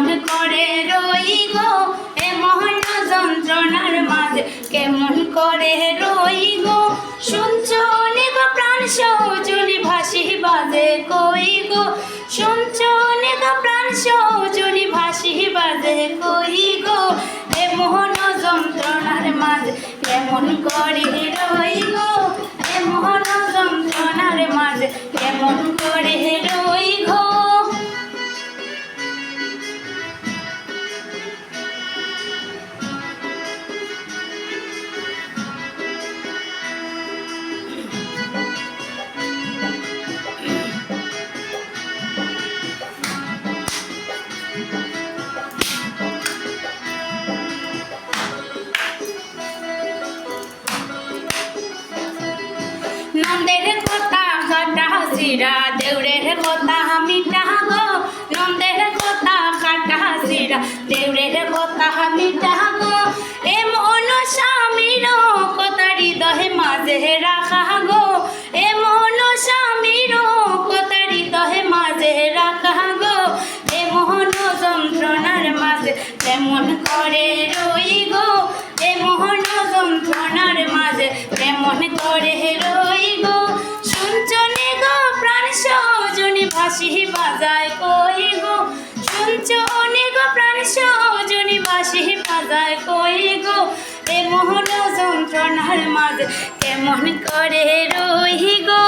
মন করে রই গো এ মহান যন্ত্রণার মাঝে। কেমন করে রই গো শুনছ অনেক প্রাণ সৌজনি ভাসি বাজে কই গো? শুনছ অনেক প্রাণ সৌজনি ভাসি বাজে কই গো? এ মোহন যন্ত্রণার মাঝে কেমন করে রই নন্দের কথা কাটা সিরা দেউরের কথা মিটা গো। নন্দের কথা কাটা সিরা দেউরের কথা মিটা গো। এ মন স্বামীর কথা হৃদয় মাঝে রাখা কেমন করে রই গো? এ মোহন যন্ত্রণার মাঝে কেমন করে রই গো? শুনছনে গো প্রাণ সজনী ভাসি বাজায় কই গো? শুনছনে গো প্রাণ সজনী ভাসি বাজায় কই গো? এ মোহন যন্ত্রণার মাঝে কেমন করে রই গো?